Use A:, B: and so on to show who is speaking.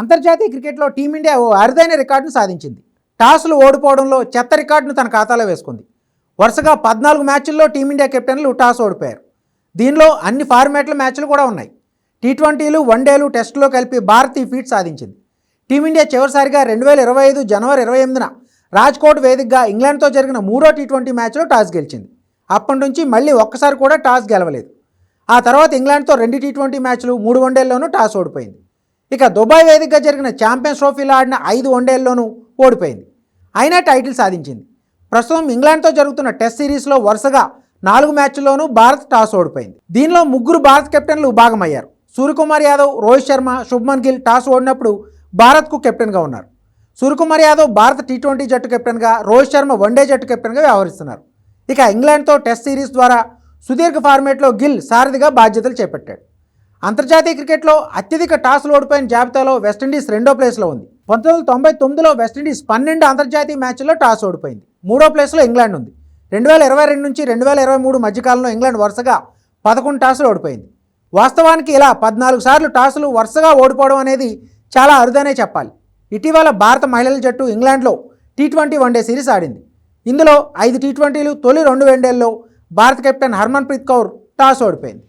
A: అంతర్జాతీయ క్రికెట్లో టీమిండియా ఓ అరుదైన రికార్డును సాధించింది. టాస్లు ఓడిపోవడంలో చెత్త రికార్డును తన ఖాతాలో వేసుకుంది. వరుసగా పద్నాలుగు మ్యాచ్ల్లో టీమిండియా కెప్టెన్లు టాస్ ఓడిపోయారు. దీనిలో అన్ని ఫార్మాట్ల మ్యాచ్లు కూడా ఉన్నాయి. టీ ట్వంటీలు వన్డేలు టెస్టులో కలిపి భారత్ ఈ ఫీట్ సాధించింది. టీమిండియా చివరిసారిగా రెండు వేల ఇరవై ఐదు జనవరి ఇరవై ఎనిమిదిన రాజ్కోట్ వేదికగా ఇంగ్లాండ్తో జరిగిన మూడో టీ ట్వంటీ మ్యాచ్లో టాస్ గెలిచింది. అప్పటి నుంచి మళ్ళీ ఒక్కసారి కూడా టాస్ గెలవలేదు. ఆ తర్వాత ఇంగ్లాండ్తో రెండు టీ ట్వంటీ మ్యాచ్లు మూడు వన్డేల్లోనూ టాస్ ఓడిపోయింది. ఇక దుబాయ్ వేదికగా జరిగిన ఛాంపియన్స్ ట్రోఫీలో ఆడిన ఐదు వన్డేల్లోనూ ఓడిపోయింది. అయినా టైటిల్ సాధించింది. ప్రస్తుతం ఇంగ్లాండ్తో జరుగుతున్న టెస్ట్ సిరీస్లో వరుసగా నాలుగు మ్యాచ్ల్లోనూ భారత్ టాస్ ఓడిపోయింది. దీనిలో ముగ్గురు భారత్ కెప్టెన్లు భాగమయ్యారు. సూర్యకుమార్ యాదవ్ రోహిత్ శర్మ శుభ్మన్ గిల్ టాస్ ఓడినప్పుడు భారత్కు కెప్టెన్గా ఉన్నారు. సూర్యకుమార్ యాదవ్ భారత టీ ట్వంటీ జట్టు కెప్టెన్గా రోహిత్ శర్మ వన్డే జట్టు కెప్టెన్గా వ్యవహరిస్తున్నారు. ఇక ఇంగ్లాండ్తో టెస్ట్ సిరీస్ ద్వారా సుదీర్ఘ ఫార్మేట్లో గిల్ సారథిగా బాధ్యతలు చేపట్టాడు. అంతర్జాతీయ క్రికెట్లో అత్యధిక టాస్లు ఓడిపోయిన జాబితాలో వెస్టిండీస్ రెండో ప్లేస్లో ఉంది. పంతొమ్మిది వందల తొంభై తొమ్మిదిలో వెస్టిండీస్ పన్నెండు అంతర్జాతీయ మ్యాచ్ల్లో టాస్ ఓడిపోయింది. మూడో ప్లేస్లో ఇంగ్లాండ్ ఉంది. రెండు వేల ఇరవై రెండు నుంచి రెండు వేల ఇరవై మూడు మధ్యకాలంలో ఇంగ్లాండ్ వరుసగా పదకొండు టాసులు ఓడిపోయింది. వాస్తవానికి ఇలా పద్నాలుగు సార్లు టాసులు వరుసగా ఓడిపోవడం అనేది చాలా అరుదనే చెప్పాలి. ఇటీవల భారత మహిళల జట్టు ఇంగ్లాండ్లో టీ ట్వంటీ వన్డే సిరీస్ ఆడింది. ఇందులో ఐదు టీ ట్వంటీలు తొలి రెండు వన్డేల్లో భారత కెప్టెన్ హర్మన్ప్రీత్ కౌర్ టాస్ ఓడిపోయింది.